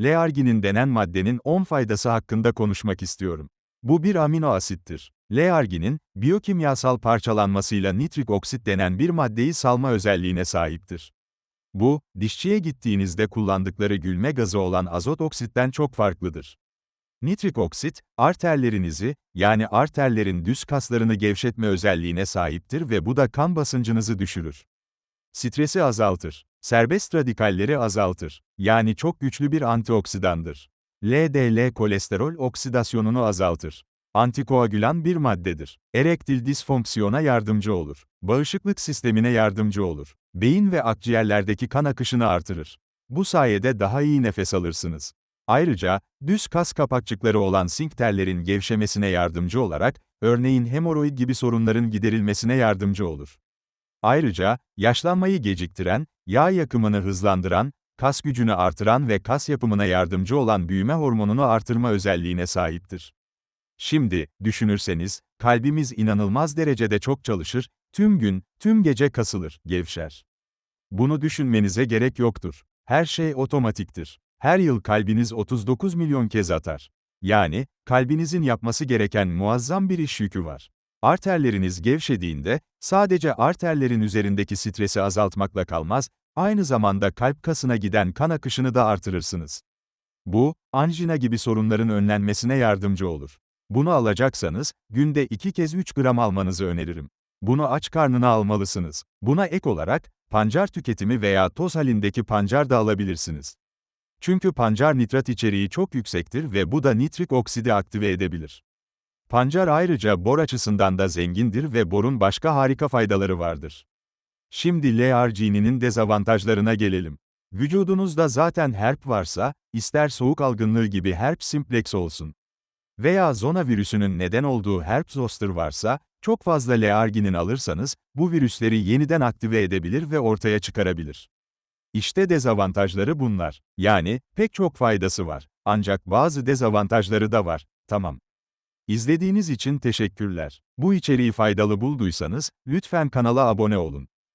L-arginin denen maddenin 10 faydası hakkında konuşmak istiyorum. Bu bir amino asittir. L-arginin, biyokimyasal parçalanmasıyla nitrik oksit denen bir maddeyi salma özelliğine sahiptir. Bu, dişçiye gittiğinizde kullandıkları gülme gazı olan azot oksitten çok farklıdır. Nitrik oksit, arterlerinizi, yani arterlerin düz kaslarını gevşetme özelliğine sahiptir ve bu da kan basıncınızı düşürür. Stresi azaltır. Serbest radikalleri azaltır. Yani çok güçlü bir antioksidandır. LDL kolesterol oksidasyonunu azaltır. Antikoagülan bir maddedir. Erektil disfonksiyona yardımcı olur. Bağışıklık sistemine yardımcı olur. Beyin ve akciğerlerdeki kan akışını artırır. Bu sayede daha iyi nefes alırsınız. Ayrıca, düz kas kapakçıkları olan sinkterlerin gevşemesine yardımcı olarak, örneğin hemoroid gibi sorunların giderilmesine yardımcı olur. Ayrıca, yaşlanmayı geciktiren, yağ yakımını hızlandıran, kas gücünü artıran ve kas yapımına yardımcı olan büyüme hormonunu artırma özelliğine sahiptir. Şimdi, düşünürseniz, kalbimiz inanılmaz derecede çok çalışır, tüm gün, tüm gece kasılır, gevşer. Bunu düşünmenize gerek yoktur. Her şey otomatiktir. Her yıl kalbiniz 39 milyon kez atar. Yani, kalbinizin yapması gereken muazzam bir iş yükü var. Arterleriniz gevşediğinde, sadece arterlerin üzerindeki stresi azaltmakla kalmaz, aynı zamanda kalp kasına giden kan akışını da artırırsınız. Bu, anjina gibi sorunların önlenmesine yardımcı olur. Bunu alacaksanız, günde 2 kez 3 gram almanızı öneririm. Bunu aç karnına almalısınız. Buna ek olarak, pancar tüketimi veya toz halindeki pancar da alabilirsiniz. Çünkü pancar nitrat içeriği çok yüksektir ve bu da nitrik oksidi aktive edebilir. Pancar ayrıca bor açısından da zengindir ve borun başka harika faydaları vardır. Şimdi L-argininin dezavantajlarına gelelim. Vücudunuzda zaten herp varsa, ister soğuk algınlığı gibi herp simplex olsun. Veya zona virüsünün neden olduğu herp zoster varsa, çok fazla L-arginin alırsanız, bu virüsleri yeniden aktive edebilir ve ortaya çıkarabilir. İşte dezavantajları bunlar. Yani, pek çok faydası var. Ancak bazı dezavantajları da var. Tamam. İzlediğiniz için teşekkürler. Bu içeriği faydalı bulduysanız, lütfen kanala abone olun.